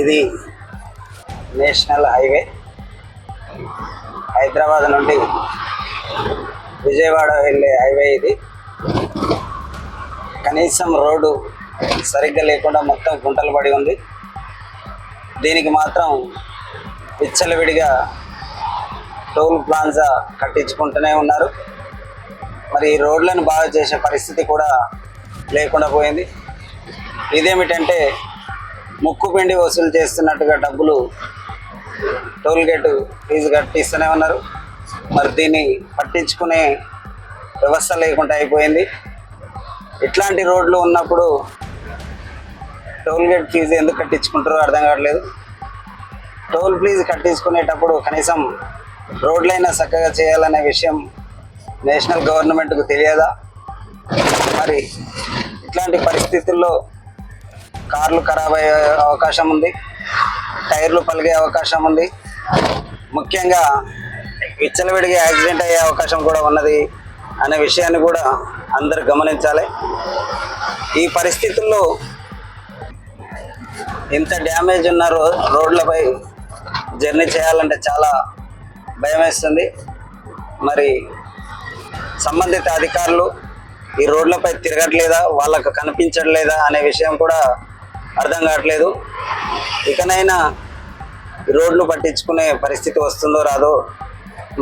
ఇది national highway. Hyderabad నుండి విజయవాడ వెళ్ళే హైవే ఇది. కనీసం రోడ్డు సరిగ్గా లేకుండా మొత్తం గుంటలు పడి ఉంది. దీనికి మాత్రం విచ్చలవిడిగా టోల్ ప్లాన్సా కట్టించుకుంటూనే ఉన్నారు. మరి ఈ రోడ్లను బాగా చేసే పరిస్థితి కూడా లేకుండా పోయింది. ఇదేమిటంటే ముక్కు పిండి వసూలు చేస్తున్నట్టుగా డబ్బులు టోల్ గేట్ ఫీజు కట్టిస్తూనే ఉన్నారు. మరి దీన్ని పట్టించుకునే వ్యవస్థ లేకుండా అయిపోయింది. ఇట్లాంటి రోడ్లు ఉన్నప్పుడు టోల్ గేట్ ఫీజు ఎందుకు కట్టించుకుంటారో అర్థం కావట్లేదు. టోల్ ఫీజు కట్టించుకునేటప్పుడు కనీసం రోడ్లైనా చక్కగా చేయాలనే విషయం నేషనల్ గవర్నమెంట్కు తెలియదా? మరి ఇట్లాంటి పరిస్థితుల్లో కార్లు ఖరాబ్ అయ్యే అవకాశం ఉంది. టైర్లు పలిగే అవకాశం ఉంది. ముఖ్యంగా విచ్చలవిడిగా యాక్సిడెంట్ అయ్యే అవకాశం కూడా ఉన్నది అనే విషయాన్ని కూడా అందరు గమనించాలి. ఈ పరిస్థితుల్లో ఇంత డ్యామేజ్ ఉన్న రో రోడ్లపై జర్నీ చేయాలంటే చాలా భయం వేస్తుంది మరి సంబంధిత అధికారులు ఈ రోడ్లపై తిరగట్లేదా? వాళ్ళకు కనిపించట్లేదా? అనే విషయం కూడా అర్థం కావట్లేదు. ఇకనైనా రోడ్లు పట్టించుకునే పరిస్థితి వస్తుందో రాదో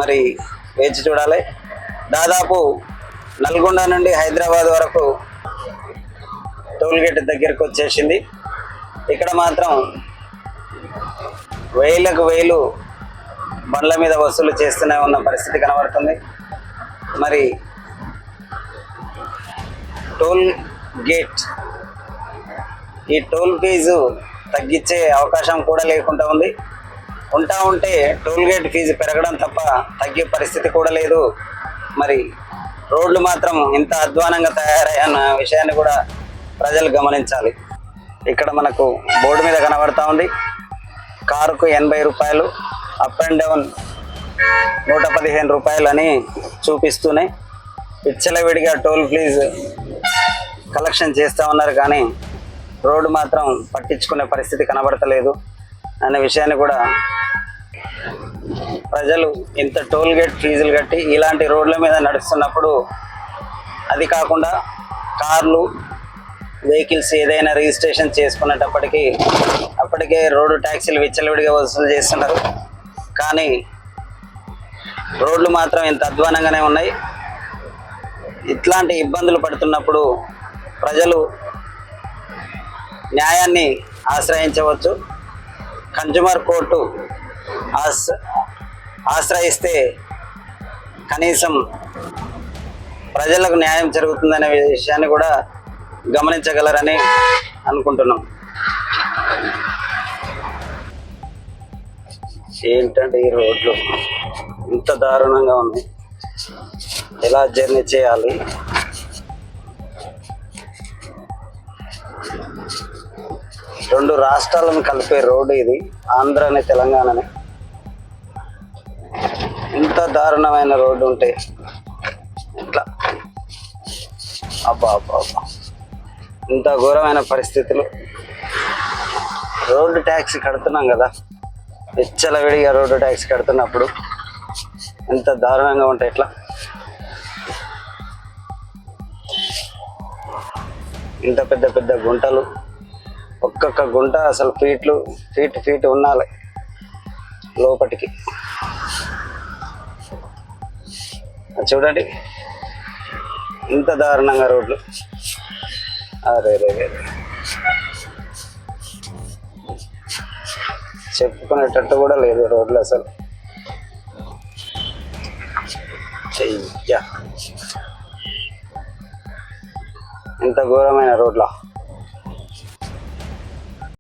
మరి వేచి చూడాలి. దాదాపు నల్గొండ నుండి హైదరాబాద్ వరకు టోల్గేట్ దగ్గరకు వచ్చేసింది. ఇక్కడ మాత్రం వేలకు వేలు బండ్ల మీద వసూలు చేస్తూనే ఉన్న పరిస్థితి కనబడుతుంది. మరి టోల్ గేట్ ఈ టోల్ ఫీజు తగ్గించే అవకాశం కూడా లేకుండా ఉంది. ఉంటా ఉంటే టోల్ గేట్ ఫీజు పెరగడం తప్ప తగ్గే పరిస్థితి కూడా లేదు. మరి రోడ్లు మాత్రం ఇంత అధ్వానంగా తయారయ్యన్న విషయాన్ని కూడా ప్రజలు గమనించాలి. ఇక్కడ మనకు బోర్డు మీద కనబడతా ఉంది. కారుకు ఎనభై రూపాయలు అప్ అండ్ డౌన్ నూట పదిహేను రూపాయలు అని చూపిస్తూనే విచ్చలవిడిగా టోల్ ఫీజు కలెక్షన్ చేస్తూ ఉన్నారు కానీ రోడ్డు మాత్రం పట్టించుకునే పరిస్థితి కనబడతలేదు అనే విషయాన్ని కూడా ప్రజలు ఇంత టోల్ గేట్ ఫీజులు కట్టి ఇలాంటి రోడ్ల మీద నడుస్తున్నప్పుడు అది కాకుండా కార్లు వెహికల్స్ ఏదైనా రిజిస్ట్రేషన్ చేసుకునేటప్పటికీ అప్పటికే రోడ్డు ట్యాక్సీలు విచ్చలవిడిగా వసూలు చేస్తున్నారు. కానీ రోడ్లు మాత్రం ఇంత అధ్వానంగానే ఉన్నాయి. ఇట్లాంటి ఇబ్బందులు పడుతున్నప్పుడు ప్రజలు న్యాయాన్ని ఆశ్రయించవచ్చు. కన్జ్యూమర్ కోర్టు ఆశ ఆశ్రయిస్తే కనీసం ప్రజలకు న్యాయం జరుగుతుందనే విషయాన్ని కూడా గమనించగలరని అనుకుంటున్నాం. ఏంటంటే ఈ రోడ్లు ఇంత దారుణంగా ఉంది. ఎలా జర్నీ చేయాలి? రెండు రాష్ట్రాలను కలిపే రోడ్డు ఇది ఆంధ్రని తెలంగాణని. ఇంత దారుణమైన రోడ్డు ఉంటే ఇట్లా అబ్బా అబ్బా అబ్బా. ఇంత ఘోరమైన పరిస్థితులు. రోడ్డు ట్యాక్సీ కడుతున్నాం కదా. విచ్చలవిడిగా రోడ్డు ట్యాక్సీ కడుతున్నప్పుడు ఎంత దారుణంగా ఉంటాయి ఇట్లా ఇంత పెద్ద పెద్ద గుంటలు ఒక్కొక్క గుంట అసలు ఫీట్లు ఫీట్ ఫీట్ ఉండాలి లోపటికి. చూడండి. ఇంత దారుణంగా రోడ్లు. అరే రే రే. చెప్పుకునేటట్టు కూడా లేదు రోడ్లు అసలు. చెయ్యా. ఇంత ఘోరమైన రోడ్ల?